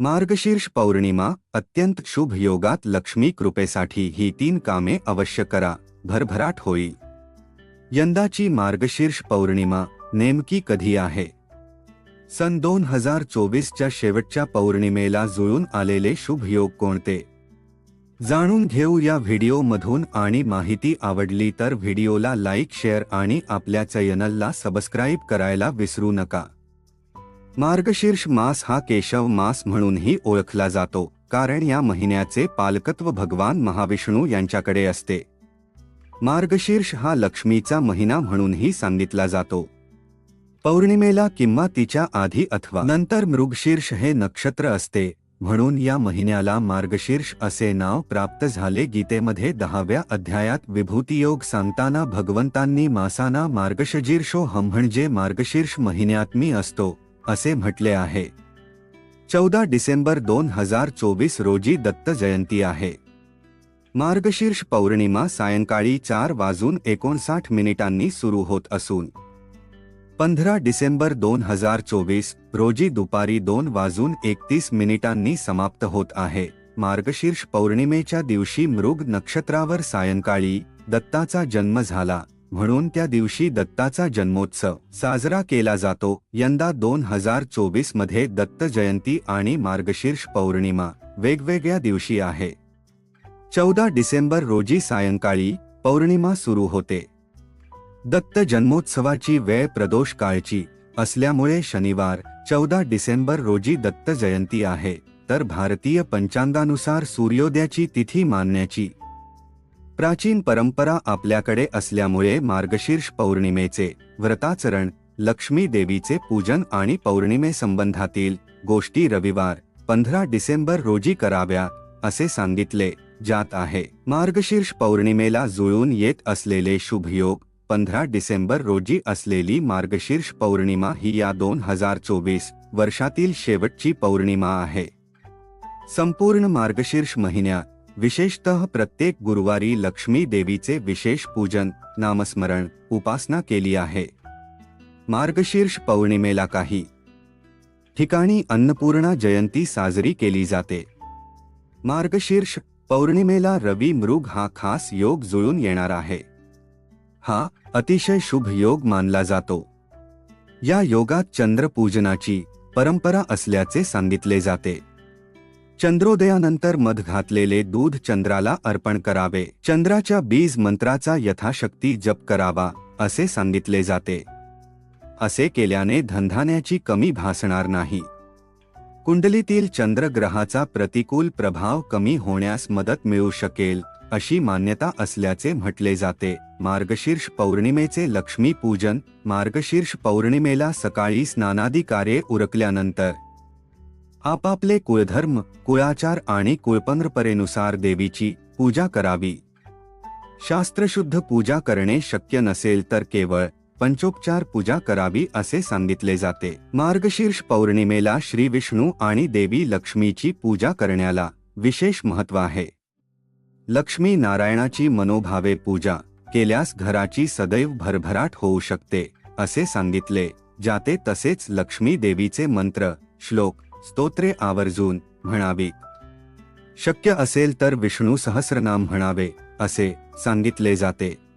मार्गशीर्ष पौर्णिमा अत्यंत शुभ योगात लक्ष्मी कृपेसाठी ही तीन कामे अवश्य करा. भरभराट होईल यंदाची मार्गशीर्ष पौर्णिमा नेमकी कधी आहे? सन दोन हजार चोवीसच्या शेवटच्या पौर्णिमेला जुळून आलेले शुभ योग कोणते? जाणून घेऊ या व्हिडिओमधून आणि माहिती आवडली तर व्हिडिओला लाईक शेअर आणि आपल्या चॅनलला सबस्क्राईब करायला विसरू नका. मार्गशीर्ष मास हा केशव मास म्हणूनही ओळखला जातो कारण या महिन्याचे पालकत्व भगवान महाविष्णू यांच्याकडे असते. मार्गशीर्ष हा लक्ष्मीचा महिना म्हणूनही सांगितला जातो. पौर्णिमेला किंवा तिच्या आधी अथवा नंतर मृगशीर्ष हे नक्षत्र असते म्हणून या महिन्याला मार्गशीर्ष असे नाव प्राप्त झाले. गीतेमध्ये दहाव्या अध्यायात विभूतियोग सांगताना भगवंतांनी मासाना मार्गशीर्षो हम म्हणजे मार्गशीर्ष महिन्यात मी असतो. असे म्हटले आहे. चौदा डिसेंबर दोन हजार चोवीस रोजी दत्त जयंती आहे. मार्गशीर्ष पौर्णिमा सायंकाळी चार वाजून एकोणसाठ मिनिटांनी सुरू होत असून पंधरा डिसेंबर दोन हजार चोवीस रोजी दुपारी दोन वाजून एकतीस मिनिटांनी समाप्त होत आहे. मार्गशीर्ष पौर्णिमेच्या दिवशी मृग नक्षत्रावर सायंकाळी दत्ताचा जन्म झाला. म्हणून त्या दिवशी दत्ताचा जन्मोत्सव साजरा केला जातो. यंदा दोन हजार चोवीसमध्ये दत्त जयंती आणि मार्गशीर्ष पौर्णिमा वेगवेगळ्या दिवशी आहे. चौदा डिसेंबर रोजी सायंकाळी पौर्णिमा सुरू होते. दत्त जन्मोत्सवाची वेळ प्रदोष काळची असल्यामुळे शनिवार चौदा डिसेंबर रोजी दत्त जयंती आहे. तर भारतीय पंचांगानुसार सूर्योदयाची तिथी मानण्याची प्राचीन परंपरा आपल्याकडे असल्यामुळे मार्गशीर्ष पौर्णिमेचे व्रताचरण लक्ष्मी देवीचे पूजन आणि पौर्णिमेसंबंधातील गोष्टी रविवार पंधरा डिसेंबर रोजी कराव्या असे सांगितले जात आहे. मार्गशीर्ष पौर्णिमेला जुळून येत असलेले शुभयोग पंधरा डिसेंबर रोजी असलेली मार्गशीर्ष पौर्णिमा ही या दोन हजार चोवीस वर्षातील शेवटची पौर्णिमा आहे. संपूर्ण मार्गशीर्ष महिन्यात विशेषतः प्रत्येक गुरुवारी लक्ष्मी देवीचे विशेष पूजन नामस्मरण उपासना केली आहे. मार्गशीर्ष पौर्णिमेला काही ठिकाणी अन्नपूर्णा जयंती साजरी केली जाते. मार्गशीर्ष पौर्णिमेला रवी मृग हा खास योग जुळून येणार आहे. हा अतिशय शुभ योग मानला जातो. या योगात चंद्रपूजनाची परंपरा असल्याचे सांगितले जाते. चंद्रोदयानंतर मध घातलेले दूध चंद्राला अर्पण करावे. चंद्राच्या बीज मंत्राचा यथाशक्ती जप करावा असे सांगितले जाते. असे केल्याने धनधान्याची कमी भासणार नाही. कुंडलीतील चंद्रग्रहाचा प्रतिकूल प्रभाव कमी होण्यास मदत मिळू शकेल अशी मान्यता असल्याचे म्हटले जाते. मार्गशीर्ष पौर्णिमेचे लक्ष्मी पूजन मार्गशीर्ष पौर्णिमेला सकाळी स्नानादी कार्ये उरकल्यानंतर आपापले कुळधर्म कुळाचार आणि कुळपंरपरेनुसार देवीची पूजा करावी. शास्त्रशुद्ध पूजा करणे शक्य नसेल तर केवळ पंचोपचार पूजा करावी असे सांगितले जाते. मार्गशीर्ष पौर्णिमेला श्री विष्णू आणि देवी लक्ष्मीची पूजा करण्याला विशेष महत्त्व आहे. लक्ष्मी नारायणाची मनोभावे पूजा केल्यास घराची सदैव भरभराट होऊ शकते असे सांगितले जाते तसेच लक्ष्मी देवीचे मंत्र श्लोक स्तोत्रे आवर्जून म्हणावी. शक्य असेल तर विष्णू सहस्रनाम म्हणावे असे सांगितले जाते.